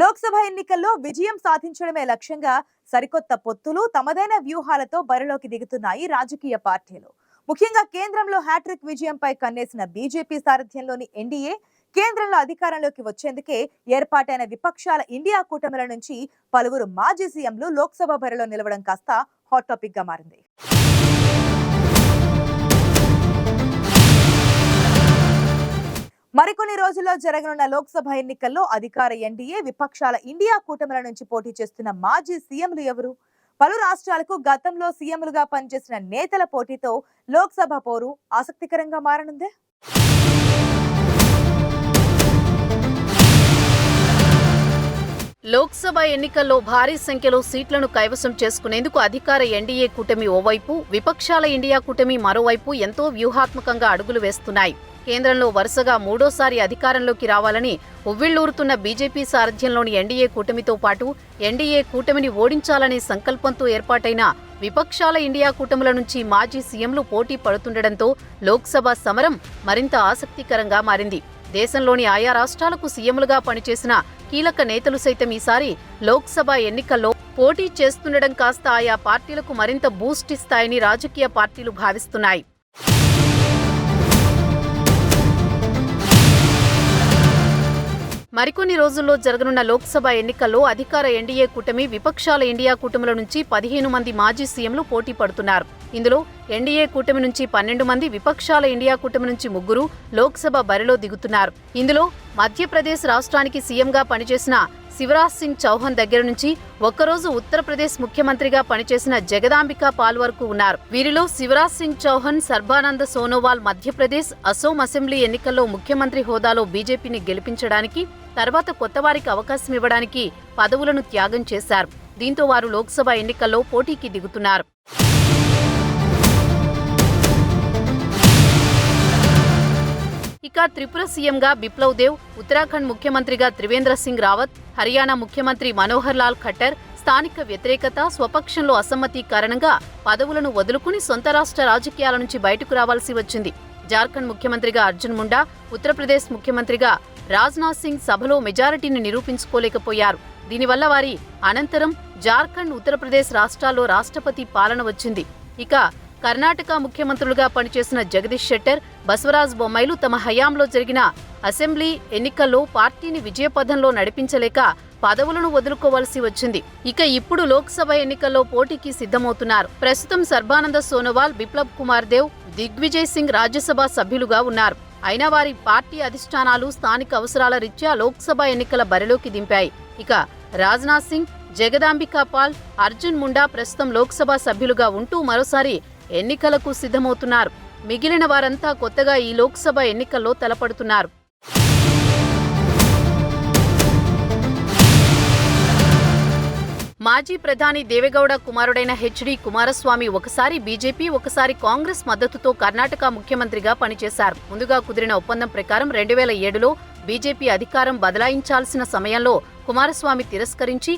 లోక్సభ ఎన్నికల్లో విజయం సాధించడమే లక్ష్యంగా సరికొత్త పొత్తులు తమదైన వ్యూహాలతో బరిలోకి దిగుతున్నాయి రాజకీయ పార్టీలు. ముఖ్యంగా కేంద్రంలో హ్యాట్రిక్ విజయంపై కన్నేసిన బీజేపీ సారథ్యంలోని ఎన్డీఏ కేంద్రంలో అధికారంలోకి వచ్చేందుకే ఏర్పాటైన విపక్షాల ఇండియా కూటమిల నుంచి పలువురు మాజీ సీఎంలు లోక్సభ బరిలో నిలవడం కాస్త హాట్ టాపిక్గా మారింది. మరికొన్ని రోజుల్లో జరగనున్న లోక్సభ ఎన్నికల్లో అధికార ఎన్డీఏ విపక్షాల ఇండియా కూటమిల నుంచి పోటీ చేస్తున్న మాజీ సీఎంలు ఎవరు? పలు రాష్ట్రాలకు గతంలో సీఎంలుగా పనిచేసిన నేతల పోటీతో లోక్సభ పోరు ఆసక్తికరంగా మారనుందే? లోక్సభ ఎన్నికల్లో భారీ సంఖ్యలో సీట్లను కైవసం చేసుకునేందుకు అధికార ఎన్డీఏ కూటమి ఓవైపు విపక్షాల ఇండియా కూటమి మరోవైపు ఎంతో వ్యూహాత్మకంగా అడుగులు వేస్తున్నాయి. కేంద్రంలో వరుసగా మూడోసారి అధికారంలోకి రావాలని ఉవ్విళ్ళూరుతున్న బీజేపీ సారథ్యంలోని ఎన్డీఏ కూటమితో పాటు ఎన్డీఏ కూటమిని ఓడించాలనే సంకల్పంతో ఏర్పాటైన విపక్షాల ఇండియా కూటముల నుంచి మాజీ సీఎంలు పోటీ పడుతుండటంతో లోక్సభ సమరం మరింత ఆసక్తికరంగా మారింది. దేశంలోని ఆయా రాష్ట్రాలకు సీఎంలుగా పనిచేసిన కీలక నేతలు సైతం ఈసారి లోక్సభ ఎన్నికల్లో పోటీ చేస్తుండడం కాస్త ఆయా పార్టీలకు మరింత బూస్ట్ ఇస్తాయని రాజకీయ పార్టీలు భావిస్తున్నాయి. మరికొన్ని రోజుల్లో జరగనున్న లోక్సభ ఎన్నికల్లో అధికార ఎన్డీఏ కూటమి విపక్షాల ఇండియా కూటమిల నుంచి పదిహేను మంది మాజీ సీఎంలు పోటీ పడుతున్నారు. ఇందులో ఎన్డీఏ కూటమి నుంచి పన్నెండు మంది విపక్షాల ఇండియా కూటమి నుంచి ముగ్గురు లోక్సభ బరిలో దిగుతున్నారు. ఇందులో మధ్యప్రదేశ్ రాష్ట్రానికి సీఎంగా పనిచేసిన శివరాజ్ సింగ్ చౌహాన్ దగ్గర నుంచి ఒక్కరోజు ఉత్తరప్రదేశ్ ముఖ్యమంత్రిగా పనిచేసిన జగదాంబిక పాల్ వరకు ఉన్నారు. వీరిలో శివరాజ్ సింగ్ చౌహాన్ సర్బానంద సోనోవాల్ మధ్యప్రదేశ్ అసోం అసెంబ్లీ ఎన్నికల్లో ముఖ్యమంత్రి హోదాలో బీజేపీని గెలిపించడానికి తర్వాత కొత్తవారికి అవకాశం ఇవ్వడానికి పదవులను త్యాగం చేశారు. దీంతో వారు లోక్సభ ఎన్నికల్లో పోటీకి దిగుతున్నారు. ఇక త్రిపుర సీఎంగా బిప్లవ్ దేవ్ ఉత్తరాఖండ్ ముఖ్యమంత్రిగా త్రివేంద్ర సింగ్ రావత్ హర్యానా ముఖ్యమంత్రి మనోహర్ లాల్ ఖట్టర్ స్థానిక వ్యతిరేకత స్వపక్షంలో అసమ్మతి కారణంగా పదవులను వదులుకుని సొంత రాష్ట్ర రాజకీయాల నుంచి బయటకు రావాల్సి వచ్చింది. జార్ఖండ్ ముఖ్యమంత్రిగా అర్జున్ ముండా ఉత్తరప్రదేశ్ ముఖ్యమంత్రిగా రాజ్నాథ్ సింగ్ సభలో మెజారిటీని నిరూపించుకోలేకపోయారు. దీనివల్ల వారి అనంతరం జార్ఖండ్ ఉత్తరప్రదేశ్ రాష్ట్రాల్లో రాష్ట్రపతి పాలన వచ్చింది. ఇక కర్ణాటక ముఖ్యమంత్రులుగా పనిచేసిన జగదీష్ షెట్టర్ బసవరాజ్ బొమ్మైలు తమ హయాంలో జరిగిన అసెంబ్లీ ఎన్నికల్లో పార్టీని విజయపథంలో నడిపించలేక పదవులను వదులుకోవాల్సి వచ్చింది. ఇక ఇప్పుడు లోక్సభ ఎన్నికల్లో పోటీకి సిద్ధమవుతున్నారు. ప్రస్తుతం సర్బానంద సోనోవాల్ బిప్లబ్ కుమార్ దేవ్ దిగ్విజయ్ సింగ్ రాజ్యసభ సభ్యులుగా ఉన్నారు. అయినా వారి పార్టీ అధిష్టానాలు స్థానిక అవసరాల రీత్యా లోక్సభ ఎన్నికల బరిలోకి దింపాయి. ఇక రాజ్నాథ్ సింగ్ జగదాంబికా పాల్ అర్జున్ ముండా ప్రస్తుతం లోక్సభ సభ్యులుగా ఉంటూ మరోసారి ఎన్నికలకు సిద్ధమవుతున్నారు. మిగిలిన వారంతా కొత్తగా ఈ లోక్సభ ఎన్నికల్లో తలపడుతున్నారు. మాజీ ప్రధాని దేవేగౌడ కుమారుడైన హెచ్డి కుమారస్వామి ఒకసారి బీజేపీ ఒకసారి కాంగ్రెస్ మద్దతుతో కర్ణాటక ముఖ్యమంత్రిగా పనిచేశారు. ముందుగా కుదిరిన ఒప్పందం ప్రకారం రెండు వేల ఏడులో బీజేపీ అధికారం బదలాయించాల్సిన సమయంలో కుమారస్వామి తిరస్కరించి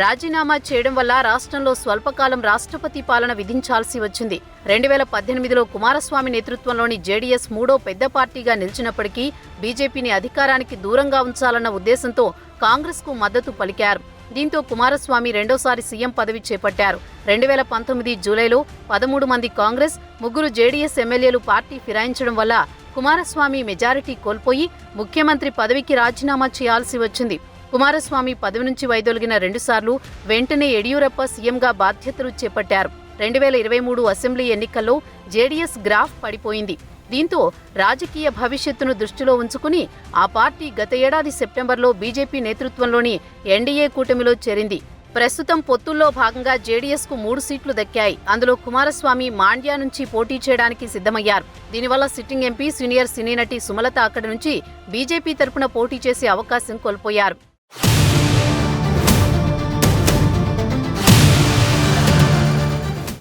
రాజీనామా చేయడం వల్ల రాష్ట్రంలో స్వల్పకాలం రాష్ట్రపతి పాలన విధించాల్సి వచ్చింది. రెండు వేల పద్దెనిమిదిలో కుమారస్వామి నేతృత్వంలోని జేడీఎస్ మూడో పెద్ద పార్టీగా నిలిచినప్పటికీ బీజేపీని అధికారానికి దూరంగా ఉంచాలన్న ఉద్దేశంతో కాంగ్రెస్కు మద్దతు పలికారు. దీంతో కుమారస్వామి రెండోసారి సీఎం పదవి చేపట్టారు. రెండు వేల పంతొమ్మిది జూలైలో పదమూడు మంది కాంగ్రెస్ ముగ్గురు జేడీఎస్ ఎమ్మెల్యేలు పార్టీ ఫిరాయించడం వల్ల కుమారస్వామి మెజారిటీ కోల్పోయి ముఖ్యమంత్రి పదవికి రాజీనామా చేయాల్సి వచ్చింది. కుమారస్వామి పదవి నుంచి వైదొలిగిన రెండుసార్లు వెంటనే యడియూరప్ప సీఎంగా బాధ్యతలు చేపట్టారు. రెండు వేల ఇరవై మూడు అసెంబ్లీ ఎన్నికల్లో జేడీఎస్ గ్రాఫ్ పడిపోయింది. దీంతో రాజకీయ భవిష్యత్తును దృష్టిలో ఉంచుకుని ఆ పార్టీ గత ఏడాది సెప్టెంబర్లో బీజేపీ నేతృత్వంలోని ఎన్డీఏ కూటమిలో చేరింది. ప్రస్తుతం పొత్తుల్లో భాగంగా జేడీఎస్కు మూడు సీట్లు దక్కాయి. అందులో కుమారస్వామి మాండ్యా నుంచి పోటీ చేయడానికి సిద్ధమయ్యారు. దీనివల్ల సిట్టింగ్ ఎంపీ సీనియర్ సినీ నటి సుమలత అక్కడి నుంచి బీజేపీ తరపున పోటీ చేసే అవకాశం కోల్పోయారు.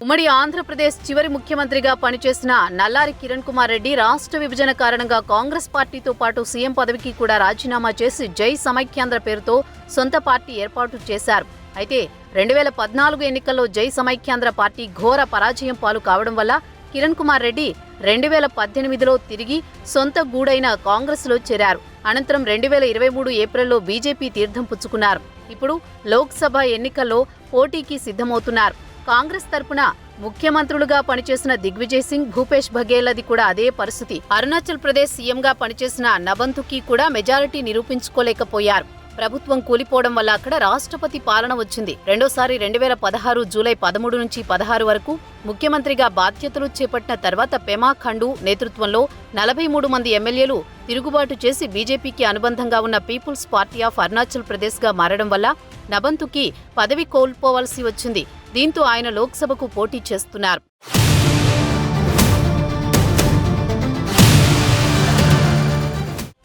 ఉమ్మడి ఆంధ్రప్రదేశ్ చివరి ముఖ్యమంత్రిగా పనిచేసిన నల్లారి కిరణ్ కుమార్ రెడ్డి రాష్ట్ర విభజన కారణంగా కాంగ్రెస్ పార్టీతో పాటు సీఎం పదవికి కూడా రాజీనామా చేసి జై సమైక్యాంధ్ర పేరుతో సొంత పార్టీ ఏర్పాటు చేశారు. అయితే రెండు వేల పద్నాలుగు ఎన్నికల్లో జై సమైక్యాంధ్ర పార్టీ ఘోర పరాజయం పాలు కావడం వల్ల కిరణ్ కుమార్ రెడ్డి రెండు వేల పద్దెనిమిదిలో తిరిగి సొంత గూడైన కాంగ్రెస్లో చేరారు. అనంతరం రెండు వేల ఇరవై మూడు ఏప్రిల్లో బీజేపీ తీర్థం పుచ్చుకున్నారు. ఇప్పుడు లోక్సభ ఎన్నికల్లో పోటీకి సిద్ధమవుతున్నారు. కాంగ్రెస్ తరపున ముఖ్యమంత్రులుగా పనిచేసిన దిగ్విజయ్ సింగ్ భూపేష్ బఘేలది కూడా అదే పరిస్థితి. అరుణాచల్ ప్రదేశ్ సీఎంగా పనిచేసిన నబంతుకి కూడా మెజారిటీ నిరూపించుకోలేకపోయారు. ప్రభుత్వం కూలిపోవడం వల్ల అక్కడ రాష్ట్రపతి పాలన వచ్చింది. రెండోసారి రెండు వేల పదహారు జూలై పదమూడు నుంచి పదహారు వరకు ముఖ్యమంత్రిగా బాధ్యతలు చేపట్టిన తర్వాత పెమా ఖండు నేతృత్వంలో నలభై మూడు మంది ఎమ్మెల్యేలు తిరుగుబాటు చేసి బీజేపీకి అనుబంధంగా ఉన్న పీపుల్స్ పార్టీ ఆఫ్ అరుణాచల్ ప్రదేశ్గా మారడం వల్ల నబంతుకి పదవి కోల్పోవలసి వచ్చింది. దీంతో ఆయన లోక్సభకు పోటీ చేస్తున్నారు.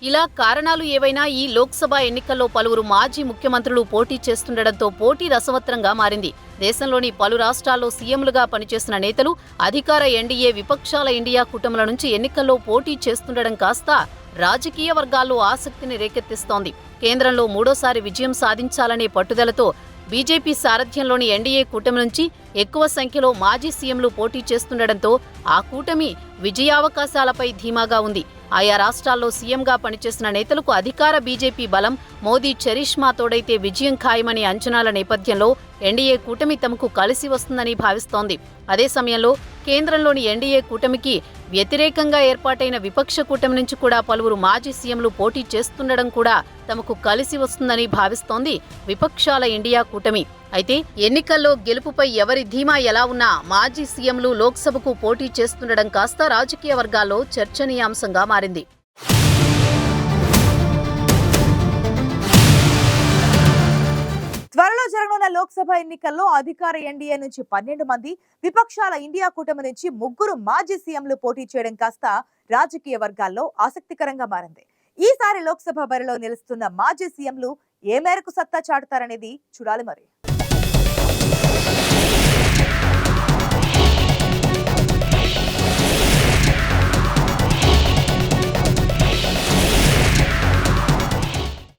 ఇలా కారణాలు ఏవైనా ఈ లోక్సభ ఎన్నికల్లో పలువురు మాజీ ముఖ్యమంత్రులు పోటీ చేస్తుండటంతో పోటీ రసవత్రంగా మారింది. దేశంలోని పలు రాష్ట్రాల్లో సీఎంలుగా పనిచేసిన నేతలు అధికార ఎన్డీఏ విపక్షాల ఇండియా కూటముల నుంచి ఎన్నికల్లో పోటీ చేస్తుండడం కాస్త రాజకీయ వర్గాల్లో ఆసక్తిని రేకెత్తిస్తోంది. కేంద్రంలో మూడోసారి విజయం సాధించాలనే పట్టుదలతో బీజేపీ సారథ్యంలోని ఎన్డీఏ కూటమి నుంచి ఎక్కువ సంఖ్యలో మాజీ సీఎంలు పోటీ చేస్తుండటంతో ఆ కూటమి విజయావకాశాలపై ధీమాగా ఉంది. ఆయా రాష్ట్రాల్లో సీఎంగా పనిచేసిన నేతలకు అధికార బీజేపీ బలం మోదీ చరిష్మా తోడైతే విజయం ఖాయమనే అంచనాల నేపథ్యంలో ఎన్డీఏ కూటమి తమకు కలిసి వస్తుందని భావిస్తోంది. అదే సమయంలో కేంద్రంలోని ఎన్డీఏ కూటమికి వ్యతిరేకంగా ఏర్పాటైన విపక్ష కూటమి నుంచి కూడా పలువురు మాజీ సీఎంలు పోటీ చేస్తుండడం కూడా తమకు కలిసి వస్తుందని భావిస్తోంది విపక్షాల ఇండియా కూటమి. అయితే ఎన్నికల్లో గెలుపుపై ఎవరి ధీమా ఎలా ఉన్నా మాజీ సీఎంలు లోక్సభకు పోటీ చేస్తుండడం కాస్త రాజకీయ వర్గాల్లో చర్చనీయాంశంగా మారింది. త్వరలో జరగనున్న లోక్సభ ఎన్నికల్లో అధికార ఎన్డీఏ నుంచి పన్నెండు మంది విపక్షాల ఇండియా కూటమి నుంచి ముగ్గురు మాజీ సీఎంలు పోటీ చేయడం కాస్త రాజకీయ వర్గాల్లో ఆసక్తికరంగా మారింది. ఈసారి లోక్సభ బరిలో నిలుస్తున్న మాజీ సీఎంలు ఏ మేరకు సత్తా చాటుతారనేది చూడాలి మరి.